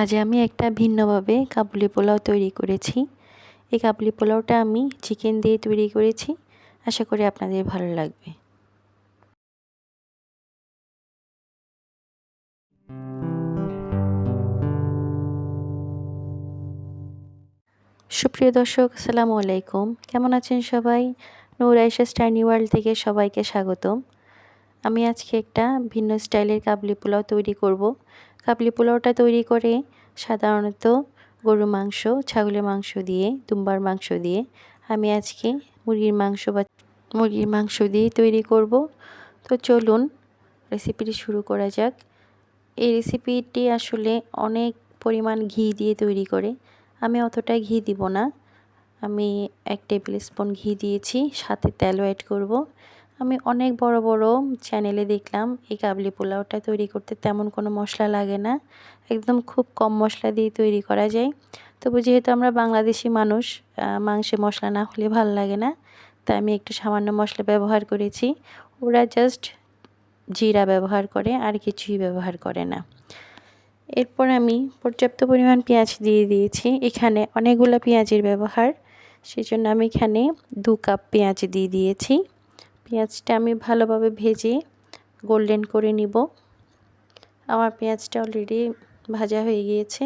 আজ আমি একটা ভিন্নভাবে কাবুলি পোলাও তৈরি করেছি। এই কাবুলি পোলাওটা আমি চিকেন দিয়ে তৈরি করেছি। আশা করি আপনাদের ভালো লাগবে। সুপ্রিয় দর্শক, আসসালামু আলাইকুম। কেমন আছেন সবাই? নূর আইসা স্টাইনি ওয়ার্ল্ড থেকে সবাইকে স্বাগতম। আমি আজকে একটা ভিন্ন স্টাইলের কাবলি পোলাও তৈরি করব। কাবলি পোলাওটা তৈরি করে সাধারণত গরুর মাংস, ছাগলের মাংস দিয়ে, দুম্বার মাংস দিয়ে আমি আজকে মুরগির মাংস বা মুরগির মাংস দিয়ে তৈরি করব। তো চলুন রেসিপিটি শুরু করা যাক। এই রেসিপিটি আসলে অনেক পরিমাণ ঘি দিয়ে তৈরি করে। আমি অতটা ঘি দিব না। আমি এক টেবিল স্পুন ঘি দিয়েছি, সাথে তেলও অ্যাড করব। আমি অনেক বড় বড় চ্যানেলে দেখলাম। এই কাবলি পোলাওটা তৈরি করতে তেমন কোনো মশলা লাগে না। একদম খুব কম মশলা দিয়ে তৈরি করা যায়। তবু যেহেতু আমরা বাংলাদেশি মানুষ মাংসে মশলা না হলে ভালো লাগে না। তাই আমি একটু সামান্য মশলা ব্যবহার করেছি। ওরা জাস্ট জিরা ব্যবহার করে, আর কিছুই ব্যবহার করে না। এরপর আমি পর্যাপ্ত পরিমাণ পেঁয়াজ দিয়ে দিয়েছি। এখানে অনেকগুলো পেঁয়াজের ব্যবহার। সেজন্য আমি এখানে দু কাপ পেঁয়াজ দিয়ে দিয়েছি। পেঁয়াজটা আমি ভালোভাবে ভেজে গোল্ডেন করে নিব। আমার পেঁয়াজটা অলরেডি ভাজা হয়ে গিয়েছে।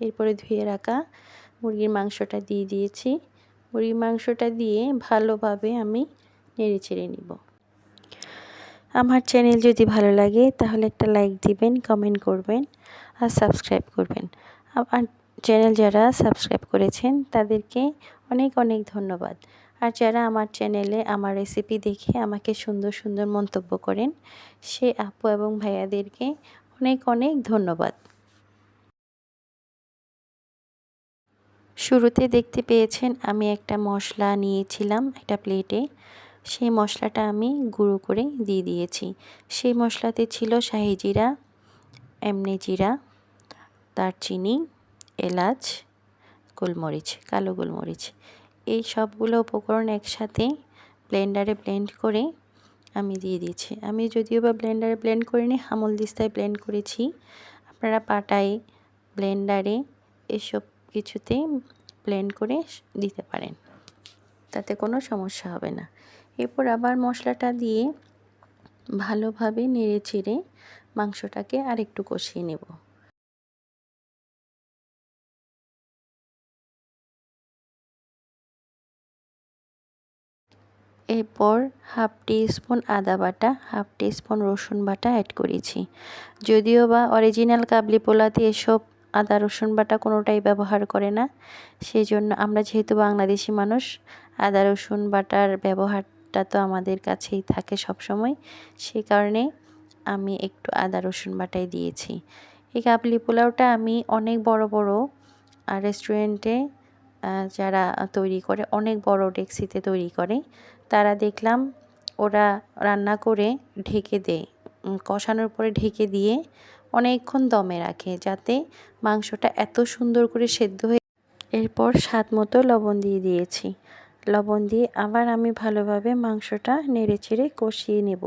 এরপরে ধুয়ে রাখা মুরগির মাংসটা দিয়ে দিয়েছি। মুরগির মাংসটা দিয়ে ভালোভাবে আমি নেড়ে চেড়ে নিব। আমার চ্যানেল যদি ভালো লাগে তাহলে একটা লাইক দিবেন কমেন্ট করবেন আর সাবস্ক্রাইব করবেন। আমার চ্যানেল যারা সাবস্ক্রাইব করেছেন তাদেরকে অনেক অনেক ধন্যবাদ। আর যারা আমার চ্যানেলে আমার রেসিপি দেখে আমাকে সুন্দর সুন্দর মন্তব্য করেন, সে আপু এবং ভাইয়াদেরকে অনেক অনেক ধন্যবাদ। শুরুতে দেখতে পেয়েছেন আমি একটা মশলা নিয়েছিলাম একটা প্লেটে। সেই মশলাটা আমি গুঁড়ো করে দিয়ে দিয়েছি। সেই মশলাতে ছিল শাহি জিরা, এমনি জিরা, দারচিনি, এলাচ, গোলমরিচ, কালো গোলমরিচ। এই সবগুলো উপকরণ একসাথে ব্লেন্ডারে ব্লেন্ড করে আমি দিয়ে দিয়েছি। আমি যদিও বা ব্লেন্ডারে ব্লেন্ড করিনি, হামল দিস্তায় ব্লেন্ড করেছি। আপনারা পাটায়, ব্লেন্ডারে এসব কিছুতে ব্লেন্ড করে দিতে পারেন। তাতে কোনো সমস্যা হবে না। এরপর আবার মশলাটা দিয়ে ভালোভাবে নেড়ে চেড়ে মাংসটাকে আরেকটু কষিয়ে নেব। এরপর হাফ টি স্পুন আদা বাটা, হাফ টি স্পুন রসুন বাটা অ্যাড করেছি। যদিও বা অরিজিনাল কাবলি পোলাতে এসব আদা রসুন বাটা কোনোটাই ব্যবহার করে না সেই জন্য আমরা যেহেতু বাংলাদেশি মানুষ, আদা রসুন বাটার ব্যবহারটা তো আমাদের কাছেই থাকে সব সময় সেই কারণে আমি একটু আদা রসুন বাটাই দিয়েছি। এই কাবলি পোলাওটা আমি অনেক বড় বড় রেস্টুরেন্টে যারা তৈরি করে, অনেক বড় ডেক্সিতে তৈরি করে তারা দেখলাম ওরা রান্না করে ঢেকে দেয়। কষানোর পরে ঢেকে দিয়ে অনেকক্ষণ দমে রাখে যাতে মাংসটা এত সুন্দর করে সেদ্ধ হয়ে এরপর স্বাদ মতো লবণ দিয়ে দিয়েছি। লবণ দিয়ে আবার আমি ভালোভাবে মাংসটা নেড়ে চেড়ে কষিয়ে নেব।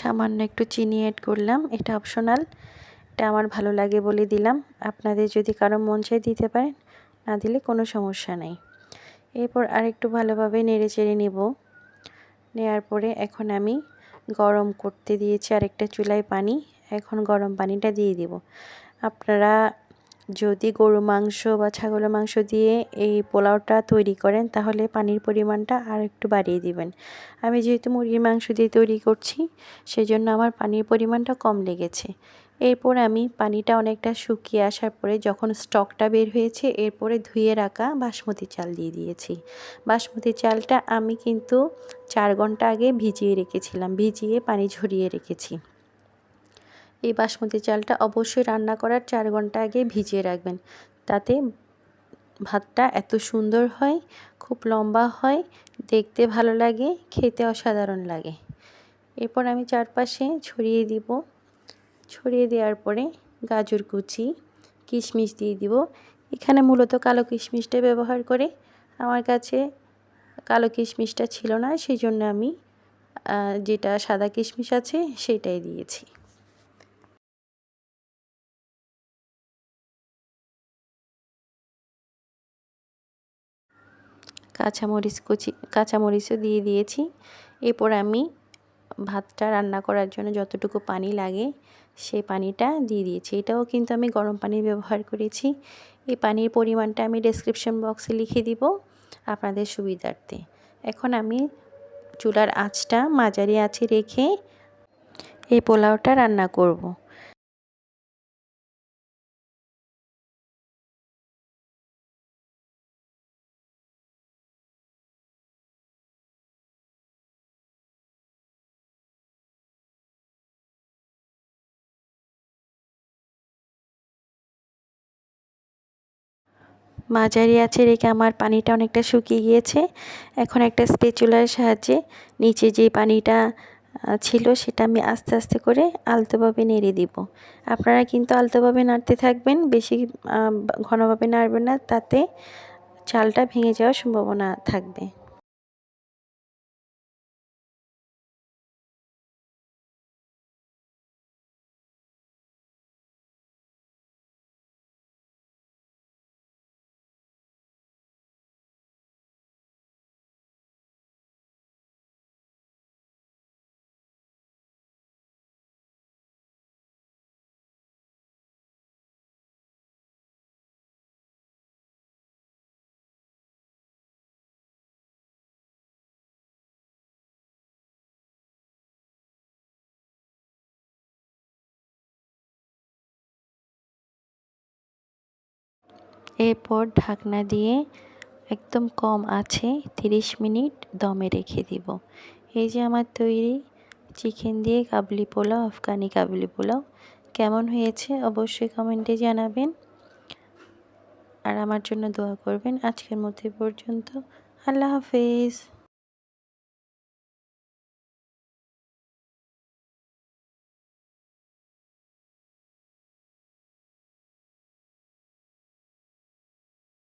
সামান্য একটু চিনি অ্যাড করলাম, এটা অপশনাল এটা আমার ভালো লাগে বলে দিলাম। আপনাদের যদি কারও মন চাই দিতে পারেন, না দিলে কোনো সমস্যা নেই। এরপর আরেকটু ভালোভাবে নেড়ে চেড়ে নেব। নেওয়ার পরে এখন আমি গরম করতে দিয়েছি আরেকটা চুলায় পানি। এখন গরম পানিটা দিয়ে দিব। আপনারা যদি গরু মাংস বা ছাগলের মাংস দিয়ে এই পোলাওটা তৈরি করেন, তাহলে পানির পরিমাণটা আর একটু বাড়িয়ে দিবেন। আমি যেহেতু মুরগির মাংস দিয়ে তৈরি করছি সেই জন্য আমার পানির পরিমাণটা কম লেগেছে। এরপর আমি পানিটা অনেকটা শুকিয়ে আসার পরে যখন স্টকটা বের হয়েছে, এরপরে ধুয়ে রাখা বাসমতি চাল দিয়ে দিয়েছি। বাসমতি চালটা আমি কিন্তু চার ঘণ্টা আগে ভিজিয়ে রেখেছিলাম, ভিজিয়ে পানি ঝরিয়ে রেখেছি। এই বাসমতি চালটা অবশ্যই রান্না করার চার ঘণ্টা আগে ভিজিয়ে রাখবেন। তাতে ভাতটা এত সুন্দর হয়, খুব লম্বা হয়, দেখতে ভালো লাগে, খেতে অসাধারণ লাগে। এরপর আমি চারপাশে ছড়িয়ে দিব। ছড়িয়ে দেওয়ার পরে গাজর কুচি, কিশমিশ দিয়ে দিব। এখানে মূলত কালো কিশমিশটা ব্যবহার করে। আমার কাছে কালো কিশমিশটা ছিল না সেই জন্য আমি যেটা সাদা কিশমিশ আছে, সেটাই দিয়েছি। কাঁচামরিচ কুচি, কাঁচামরিচও দিয়ে দিয়েছি। এরপর আমি ভাতটা রান্না করার জন্য যতটুকু পানি লাগে সেই পানিটা দিয়ে দিয়েছি। এটাও কিন্তু আমি গরম পানি ব্যবহার করেছি। এই পানির পরিমাণটা আমি ডেসক্রিপশন বক্সে লিখে দিব আপনাদের সুবিধার্থে। এখন আমি চুলার আঁচটা মাঝারি আঁচে রেখে এই পোলাওটা রান্না করব। মাঝারি আছে রেখে আমার পানিটা অনেকটা শুকিয়ে গিয়েছে। এখন একটা স্পেচুলার সাহায্যে নিচে যে পানিটা ছিল সেটা আমি আস্তে আস্তে করে আলতোভাবে নেড়ে দিব। আপনারা কিন্তু আলতোভাবে নাড়তে থাকবেন, বেশি ঘনভাবে নাড়বেন না, তাতে চালটা ভেঙে যাওয়ার সম্ভাবনা থাকবে। এরপর ঢাকনা দিয়ে একদম কম আছে 30 মিনিট দমে রেখে দিব। এই যে আমার তৈরি চিকেন দিয়ে কাবলি পোলাও, আফগানি কাবলি পোলাও, কেমন হয়েছে অবশ্যই কমেন্টে জানাবেন। আর আমার জন্য দোয়া করবেন। আজকের মধ্যে পর্যন্ত। আল্লাহ হাফেজ।